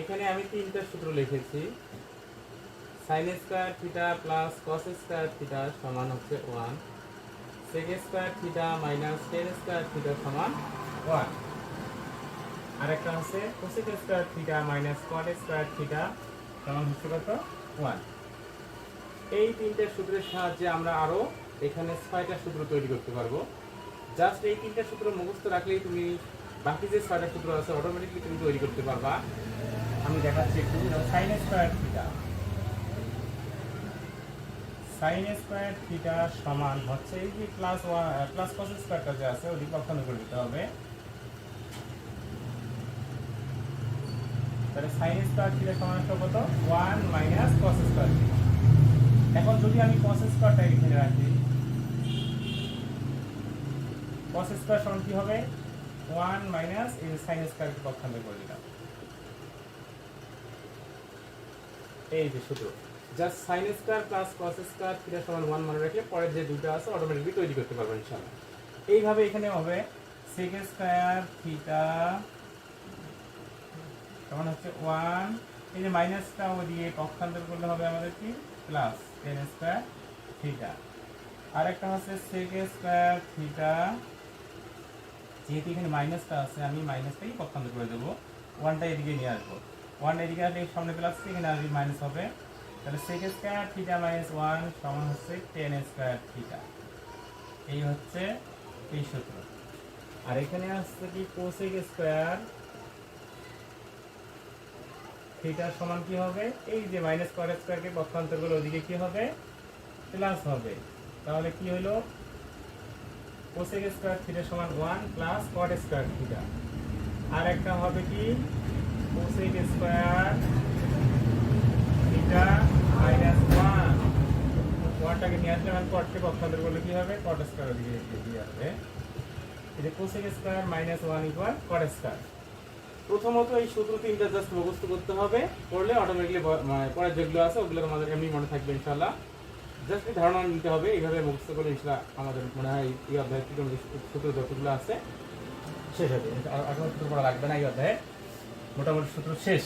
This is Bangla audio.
এখানে আমি তিনটা সূত্র লিখেছি। Sine square theta plus cos square theta সমান হচ্ছে one sec square theta minus tan square theta সমান ওয়ান আরেকটা হচ্ছে cosec square theta minus cot square theta সমান হচ্ছে কত? ওয়ান এই তিনটা সূত্রের সাহায্যে আমরা আরও এখানে ছয়টা সূত্র তৈরি করতে পারব। জাস্ট এই তিনটা সূত্র মুখস্থ রাখলেই তুমি বাকি যে ছয়টা সূত্র আছে অটোমেটিকলি তুমি তৈরি করতে পারবা। আমি দেখাচ্ছি একটু। Sine square theta sine square theta সমান হচ্ছে এই যে প্লাস ওয়ান প্লাস কস স্কোয়ারটা যে আছে, ওদিকে অক্ষান্ত করে দিতে হবে। তাহলে সাইন স্কোয়ার থিটা সমান কত? One minus cos square theta এখন যদি আমি কস স্কোয়ারটা এখানে রাখি কস স্কোয়ার সমান কি হবে? ওয়ান মাইনাস এই সাইন স্কোয়ারকে পক্ষান্তর করে দিলাম। এই যে সূত্র। Just sine square plus cos square theta সমান ওয়ান মানে রাখলে পরের যে দুটো আছে অটোমেটিকলি তৈরি করতে পারবেন ইনশাআল্লাহ। এইভাবে এখানে হবে সেক স্কোয়ার থিটা সমান হচ্ছে ওয়ান। এই যে মাইনাসটা ওদিকে পক্ষান্তর করলে হবে আমাদের কি? Plus tan square theta. আরেকটা হচ্ছে সেক স্কোয়ার থিটা যেহেতু এখানে মাইনাসটা আছে, আমি মাইনাসটাই পক্ষান্তর করে দেবো। ওয়ানটা এদিকে নিয়ে আসব। ওয়ান এদিকে আসলে সামনে প্লাস এখানে আসবে মাইনাস হবে। তাহলে sec square theta minus one সমান হচ্ছে টেন স্কোয়ার থিটা এই হচ্ছে এই সূত্র। আর এখানে আসছে কি কোসেক স্কোয়ার থিটা সমান কি হবে? এই যে মাইনাস কট স্কোয়ারকে পক্ষান্তর করলে ওদিকে কি হবে? প্লাস হবে। তাহলে কি হলো? কোসেক স্কোয়ার থিটা সমান one plus cot square theta আর একটা হবে কি? Cosec square theta minus one ওয়ানটাকে নিয়ে আসলে মানে কটকে পক্ষান্তর করলে কি হবে? কট স্কোয়ার দিয়ে দিয়ে আসবে। এই যে cosec square minus one equal cot square প্রথমত এই সূত্র তিনটা জাস্ট মুখস্থ করতে হবে। করলে অটোমেটিকলি পরে যেগুলো আছে ওগুলো আমাদের এমনি মনে থাকবে ইনশাল্লাহ জাস্ট ধারণা নিতে হবে, এইভাবে মুখস্থ করলে ইনশাল্লাহ আমাদের মনে হয় এই অধ্যায়ের থেকে সূত্র যতগুলো আছে, শেষ হবে। আর কোনো সূত্র করা লাগবে না এই অধ্যায়ে। মোটামুটি সূত্র শেষ।